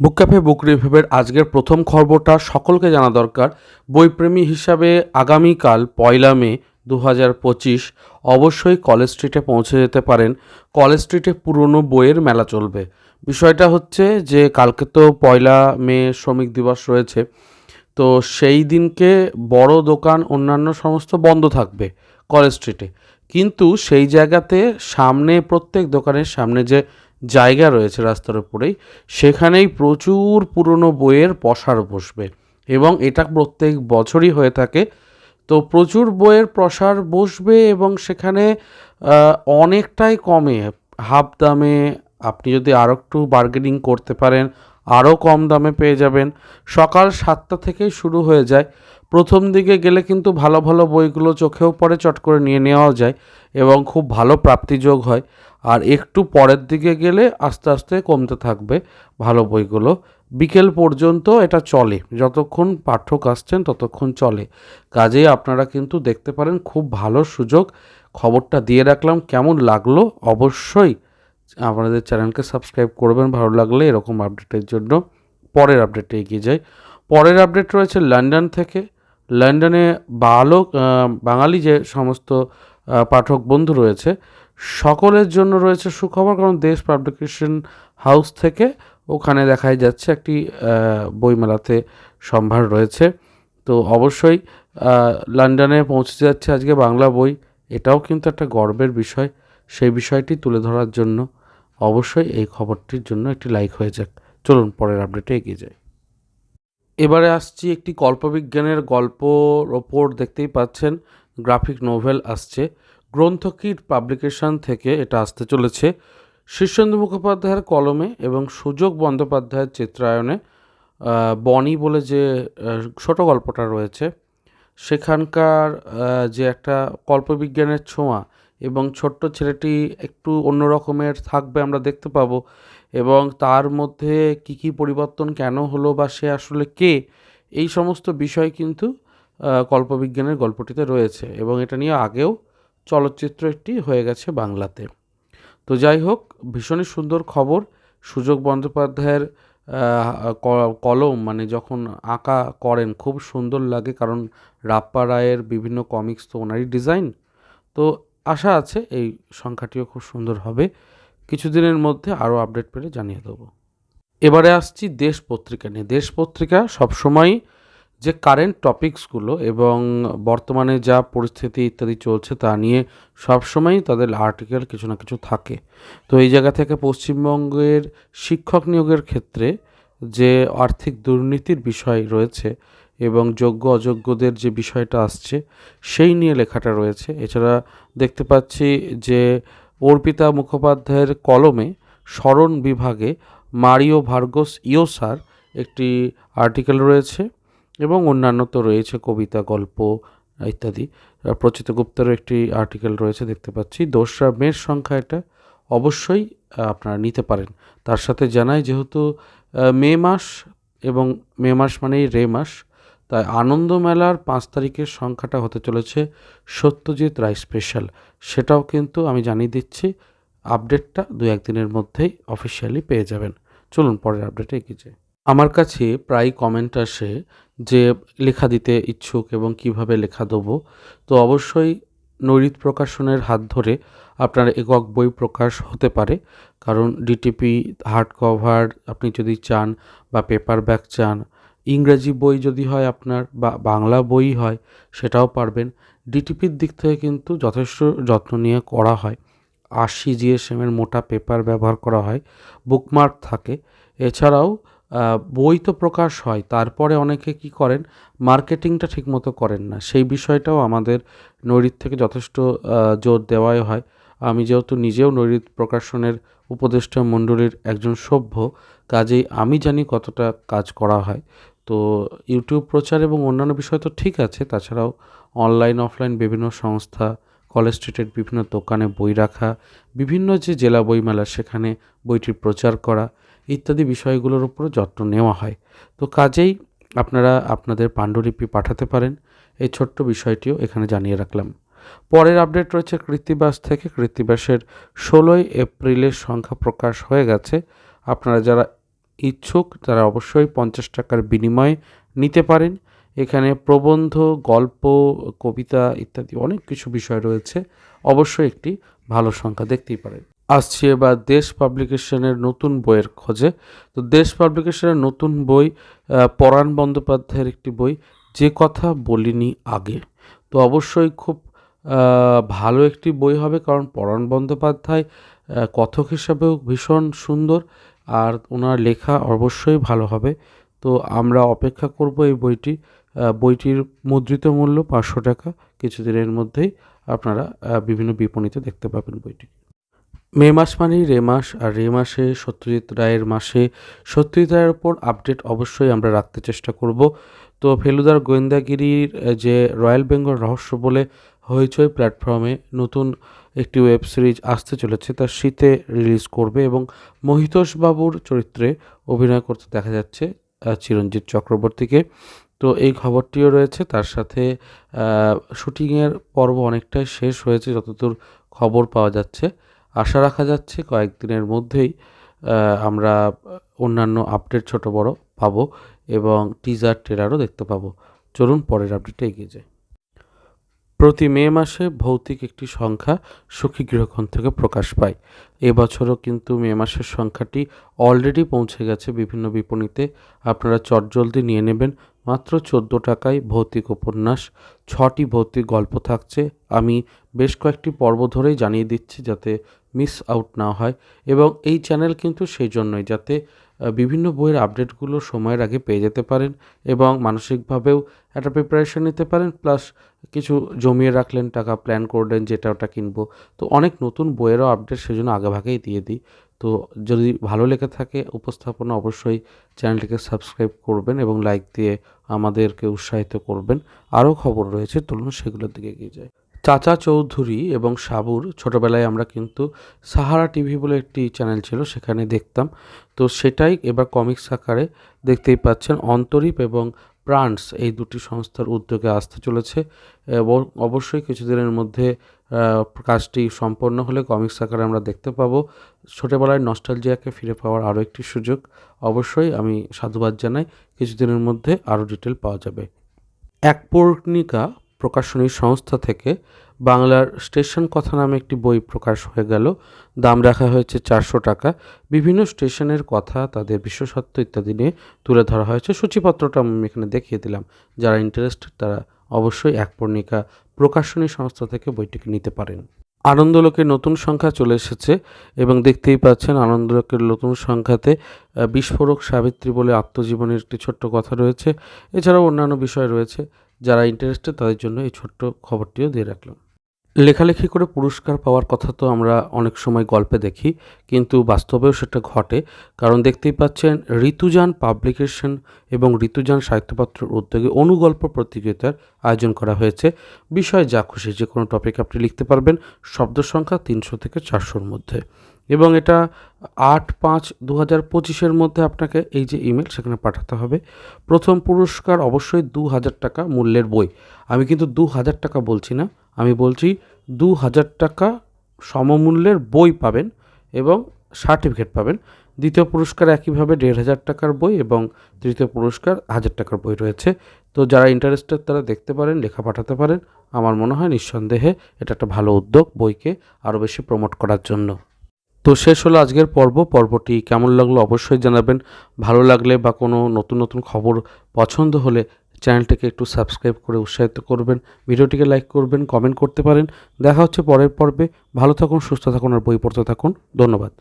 বুক cafe, বুক রিভিউয়ের আজকের প্রথম খবরটা সকলকে জানা দরকার। বইপ্রেমী হিসাবে আগামীকাল পয়লা মে দু হাজার পঁচিশ অবশ্যই কলেজ স্ট্রিটে পৌঁছে যেতে পারেন। কলেজ স্ট্রিটে পুরনো বইয়ের মেলা চলবে। বিষয়টা হচ্ছে যে কালকে তো পয়লা মে শ্রমিক দিবস রয়েছে। তো সেই দিনকে বড় দোকান, অন্যান্য সমস্ত বন্ধ থাকবে কলেজ স্ট্রিটে। কিন্তু সেই জায়গাতে সামনে, প্রত্যেক দোকানের সামনে যে জায়গা রয়েছে রাস্তার উপরেই, সেখানেই প্রচুর পুরনো বইয়ের পসার বসবে এবং এটা প্রত্যেক বছরই হয়ে থাকে। তো প্রচুর বইয়ের প্রসার বসবে এবং সেখানে অনেকটাই কমে। হাফ দামে আপনি যদি আরও একটু বার্গেনিং করতে পারেন আরও কম দামে পেয়ে যাবেন। সকাল সাতটা থেকেই শুরু হয়ে যায়। প্রথম দিকে গেলে কিন্তু ভালো ভালো বইগুলো চোখেও পড়ে, চট করে নিয়ে নেওয়াও যায় এবং খুব ভালো প্রাপ্তিযোগ হয়। আর একটু পরের দিকে গেলে আস্তে আস্তে কমতে থাকবে ভালো বইগুলো। বিকেল পর্যন্ত এটা চলে, যতক্ষণ পাঠক আসছেন ততক্ষণ চলে। কাজেই আপনারা কিন্তু দেখতে পারেন খুব ভালো সুযোগ। খবরটা দিয়ে রাখলাম, কেমন লাগল অবশ্যই আপনাদের চ্যানেলকে সাবস্ক্রাইব করবেন, ভালো লাগলে এরকম আপডেটের জন্য। পরের আপডেটে এগিয়ে যাই। পরের আপডেট রয়েছে লন্ডন থেকে। লন্ডনে আহ, বাঙালি যে সমস্ত পাঠক বন্ধু রয়েছে সকলের জন্য রয়েছে সুখবর কারণ দেশ পাবলিকেশন হাউস থেকে ওখানে দেখাই যাচ্ছে একটি বইমেলাতে সম্ভার রয়েছে। তো অবশ্যই লন্ডনে পৌঁছে যাচ্ছে আজকে বাংলা বই এটাও কিন্তু একটা গর্বের বিষয়। সেই বিষয়টি তুলে ধরার জন্য অবশ্যই এই খবরটির জন্য একটি লাইক হয়ে যাক। চলুন পরের আপডেটে এগিয়ে যাই। এবারে আসছি একটি কল্পবিজ্ঞানের গল্পর ওপর দেখতেই পাচ্ছেন। গ্রাফিক নোভেল আসছে। গ্রন্থকীট পাবলিকেশন থেকে এটা আসতে চলেছে। শীর্ষেন্দু মুখোপাধ্যায়ের কলমে এবং সুযোগ বন্দ্যোপাধ্যায়ের চিত্রায়নে বনি বলে যে ছোট গল্পটা রয়েছে। সেখানকার যে একটা কল্পবিজ্ঞানের ছোঁয়া এবং ছোট্ট ছেলেটি একটু অন্য রকমের থাকবে আমরা দেখতে পাবো। এবং তার মধ্যে কি কি পরিবর্তন কেন হলো বা সে আসলে কে, এই সমস্ত বিষয় কিন্তু কল্পবিজ্ঞানের গল্পটিতে রয়েছে এবং এটা নিয়ে আগেও চলচ্চিত্র একটি হয়ে গেছে বাংলাতে। তো যাই হোক, ভীষণই সুন্দর খবর। সুযোগ বন্দ্যোপাধ্যায়ের কলম মানে যখন আঁকা করেন, খুব সুন্দর লাগে কারণ রাপ্পা রায়ের বিভিন্ন কমিক্স তো ওনারই ডিজাইন। তো আশা আছে এই সংখ্যাটিও খুব সুন্দর হবে। কিছুদিনের মধ্যে আরও আপডেট পেলে জানিয়ে দেবো। এবারে আসছি দেশ পত্রিকা নিয়ে। দেশ পত্রিকা সবসময় যে কারেন্ট টপিকসগুলো এবং বর্তমানে যা পরিস্থিতি ইত্যাদি চলছে তা নিয়ে সবসময়ই তাদের আর্টিকেল কিছু না কিছু থাকে। তো এই জায়গা থেকে পশ্চিমবঙ্গের শিক্ষক নিয়োগের ক্ষেত্রে যে আর্থিক দুর্নীতির বিষয় রয়েছে এবং যোগ্য অযোগ্যদের যে বিষয়টা আসছে, সেই নিয়ে লেখাটা রয়েছে। এছাড়া দেখতে পাচ্ছি যে অর্পিতা মুখোপাধ্যায়ের কলমে স্মরণ বিভাগে মারিও ভার্গোস ইয়োসার একটি আর্টিকেল রয়েছে এবং অন্যান্য তো রয়েছে, কবিতা, গল্প ইত্যাদি। প্রচিত গুপ্তেরও একটি আর্টিকেল রয়েছে, দেখতে পাচ্ছি। দোসরা মেয়ের সংখ্যা এটা। অবশ্যই আপনারা নিতে পারেন। তার সাথে জানাই যেহেতু মে মাস এবং মে মাস মানেই রে মাস তাই আনন্দ মেলার পাঁচ তারিখের সংখ্যাটা হতে চলেছে সত্যজিৎ রায় স্পেশাল সেটাও কিন্তু আমি জানিয়ে দিচ্ছি আপডেটটা দু একদিনের মধ্যেই অফিসিয়ালি পেয়ে যাবেন। চলুন পরের আপডেটে এগিয়ে যাই। আমার কাছে প্রায় কমেন্ট আসে যে লেখা দিতে ইচ্ছুক এবং কীভাবে লেখা দেবো। তো অবশ্যই নৈরিত প্রকাশনের হাত ধরে আপনার একক বই প্রকাশ হতে পারে, কারণ ডিটিপি হার্ড কভার আপনি যদি চান বা পেপার ব্যাক চান ইংরেজি বই যদি হয় আপনার বা বাংলা বই হয়, সেটাও পারবেন। ডিটিপির দিক থেকে কিন্তু যথেষ্ট যত্ন নিয়ে করা হয়। আশি জিএসএমের মোটা পেপার ব্যবহার করা হয়, বুকমার্ক থাকে। এছাড়াও বই তো প্রকাশ হয়, তারপরে অনেকে কি করেন, মার্কেটিংটা ঠিকমতো করেন না। সেই বিষয়টাও আমাদের নৈরিত থেকে যথেষ্ট জোর দেওয়াই হয়। আমি যেহেতু নিজেও নৈরিত প্রকাশনের উপদেষ্টা মণ্ডলীর একজন সভ্য, কাজেই আমি জানি কতটা কাজ করা হয়। তো ইউটিউব প্রচার এবং অন্যান্য বিষয় তো ঠিক আছে, তাছাড়াও অনলাইন অফলাইন বিভিন্ন সংস্থা কলেজ স্ট্রিটের বিভিন্ন দোকানে বই রাখা, বিভিন্ন যে জেলা বইমেলা সেখানে বইটির প্রচার করা ইত্যাদি বিষয়গুলোর উপর যত্ন নেওয়া হয়। তো কাজেই আপনারা আপনাদের পাণ্ডুলিপি পাঠাতে পারেন, এই ছোট্ট বিষয়টিও এখানে জানিয়ে রাখলাম। পরের আপডেট রয়েছে কৃত্তিবাস থেকে। কৃত্তিবাসের ষোলোই এপ্রিলের সংখ্যা প্রকাশ হয়ে গেছে। আপনারা যারা ইচ্ছুক, তারা অবশ্যই পঞ্চাশ টাকার বিনিময়ে নিতে পারেন। এখানে প্রবন্ধ, গল্প, কবিতা ইত্যাদি অনেক কিছু বিষয় রয়েছে। অবশ্যই একটি ভালো সংখ্যা দেখতেই পারেন। আসছি এবার দেশ পাবলিকেশনের নতুন বইয়ের খোঁজে। তো দেশ পাবলিকেশনের নতুন বই পরাণ বন্দ্যোপাধ্যায়ের একটি বই, যে কথা বলিনি আগে। তো অবশ্যই খুব ভালো একটি বই হবে, কারণ পরাণ বন্দ্যোপাধ্যায় কথক হিসাবেও ভীষণ সুন্দর। আর ওনার লেখা অবশ্যই ভালো হবে। তো আমরা অপেক্ষা করব এই বইটি বইটির মুদ্রিত মূল্য পাঁচশো টাকা। কিছুদিনের মধ্যেই আপনারা বিভিন্ন বিপণীতে দেখতে পাবেন বইটি। মে মাস মানেই রে মাস, আর রে মাসে সত্যজিৎ রায়ের মাসে সত্যজিৎ রায়ের ওপর আপডেট অবশ্যই আমরা রাখতে চেষ্টা করব। তো ফেলুদার গোয়েন্দাগিরির যে রয়্যাল বেঙ্গল রহস্য বলে হইচই প্ল্যাটফর্মে নতুন একটি ওয়েব সিরিজ আসতে চলেছে, তা শীতে রিলিজ করবে এবং মহিতোষ বাবুর চরিত্রে অভিনয় করতে দেখা যাচ্ছে চিরঞ্জিত চক্রবর্তীকে। তো এই খবরটিও রয়েছে, তার সাথে শুটিংয়ের পর্ব অনেকটাই শেষ হয়েছে, যতদূর খবর পাওয়া যাচ্ছে। আশা রাখা যাচ্ছে কয়েকদিনের মধ্যেই আমরা অন্যান্য আপডেট ছোট বড় পাবো এবং টিজার ট্রেলারও দেখতে পাবো। চলুন পরের আপডেটে এগিয়ে যাই। প্রতি মে মাসে ভৌতিক একটি সংখ্যা সুখী গৃহকোণ থেকে প্রকাশ পায়। এবছরও কিন্তু মে মাসের সংখ্যাটি অলরেডি পৌঁছে গেছে বিভিন্ন বিপণীতে। আপনারা চটজলদি নিয়ে নেবেন। মাত্র চোদ্দ টাকায় ভৌতিক উপন্যাস, ছটি ভৌতিক গল্প থাকছে। আমি বেশ কয়েকটি পর্ব ধরেই জানিয়ে দিচ্ছি যাতে মিস আউট না হয় এবং এই চ্যানেল কিন্তু সেই জন্যই, যাতে বিভিন্ন বইয়ের আপডেটগুলো সময়ের আগে পেয়ে যেতে পারেন এবং মানসিকভাবেও একটা প্রিপারেশন নিতে পারেন প্লাস কিছু জমিয়ে রাখলেন, টাকা প্ল্যান করলেন, যেটা ওটা কিনবো। তো অনেক নতুন বইয়েরও আপডেট সেজন্য আগেভাগেই দিয়ে দিই। তো যদি ভালো লেগে থাকে উপস্থাপনা, অবশ্যই চ্যানেলটিকে সাবস্ক্রাইব করবেন এবং লাইক দিয়ে আমাদেরকে উৎসাহিত করবেন। আরও খবর রয়েছে চলুন সেগুলোর দিকে এগিয়ে যায় চাচা চৌধুরী এবং সাবুর ছোটোবেলায় আমরা কিন্তু সাহারা টিভি বলে একটি চ্যানেল ছিল, সেখানে দেখতাম। তো সেটাই এবার কমিক্স আকারে দেখতেই পাচ্ছেন অন্তরীপ এবং প্রাণস এই দুটি সংস্থার উদ্যোগে আসতে চলেছে। এবং অবশ্যই কিছুদিনের মধ্যে কাজটি সম্পন্ন হলে কমিক্স আকারে আমরা দেখতে পাবো। ছোটোবেলায় নস্টালজিয়াকে ফিরে পাওয়ার আরও একটি সুযোগ। অবশ্যই আমি সাধুবাদ জানাই, কিছুদিনের মধ্যে আরও ডিটেল পাওয়া যাবে। এক পূর্ণিকা প্রকাশনী সংস্থা থেকে বাংলার স্টেশন কথা নামে একটি বই প্রকাশ হয়ে গেল। দাম রাখা হয়েছে চারশো টাকা। বিভিন্ন স্টেশনের কথা, তাদের বিশেষত্ব ইত্যাদি নিয়ে তুলে ধরা হয়েছে। সূচিপত্রটা আমি এখানে দেখিয়ে দিলাম। যারা ইন্টারেস্টেড তারা অবশ্যই এক পূর্ণিকা প্রকাশনী সংস্থা থেকে বইটিকে নিতে পারেন। আনন্দলোকের নতুন সংখ্যা চলে এসেছে এবং দেখতেই পাচ্ছেন আনন্দলোকের নতুন সংখ্যাতে বিস্ফোরক সাবিত্রী বলে আত্মজীবনের একটি ছোট্ট কথা রয়েছে। এছাড়াও অন্যান্য বিষয় রয়েছে। যারা ইন্টারেস্টেড তাদের জন্য এই ছোট্ট খবরটিও দিয়ে রাখলাম। লেখালেখি করে পুরস্কার পাওয়ার কথা তো আমরা অনেক সময় গল্পে দেখি, কিন্তু বাস্তবেও সেটা ঘটে। কারণ দেখতেই পাচ্ছেন ঋতুযান পাবলিকেশন এবং ঋতুযান সাহিত্যপত্রের উদ্যোগে অনুগল্প প্রতিযোগিতার আয়োজন করা হয়েছে। বিষয় যা খুশি যে কোনো টপিক আপনি লিখতে পারবেন, শব্দ সংখ্যা তিনশো থেকে চারশোর মধ্যে। এবং এটা আট পাঁচ দু হাজার পঁচিশের মধ্যে আপনাকে এই যে ইমেল সেখানে পাঠাতে হবে। প্রথম পুরস্কার অবশ্যই দু হাজার টাকা মূল্যের বই। আমি কিন্তু দু হাজার টাকা বলছি না, আমি বলছি দু হাজার টাকা সমমূল্যের বই পাবেন এবং সার্টিফিকেট পাবেন। দ্বিতীয় পুরস্কার একইভাবে দেড় হাজার টাকার বই এবং তৃতীয় পুরস্কার হাজার টাকার বই রয়েছে। তো যারা ইন্টারেস্টেড তারা দেখতে পারেন, লেখা পাঠাতে পারেন। আমার মনে হয় নিঃসন্দেহে এটা একটা ভালো উদ্যোগ বইকে আরও বেশি প্রমোট করার জন্য। তো শেষ হলো আজকের পর্ব। পর্বটি কেমন লাগল অবশ্যই জানাবেন। ভালো লাগলে বা কোনো নতুন নতুন খবর পছন্দ হলে চ্যানেলটিকে একটু সাবস্ক্রাইব করে উৎসাহিত করবেন। ভিডিওটিকে লাইক করবেন, কমেন্ট করতে পারেন। দেখা হচ্ছে পরের পর্বে। ভালো থাকুন, সুস্থ থাকুন আর বই পড়তে থাকুন। ধন্যবাদ।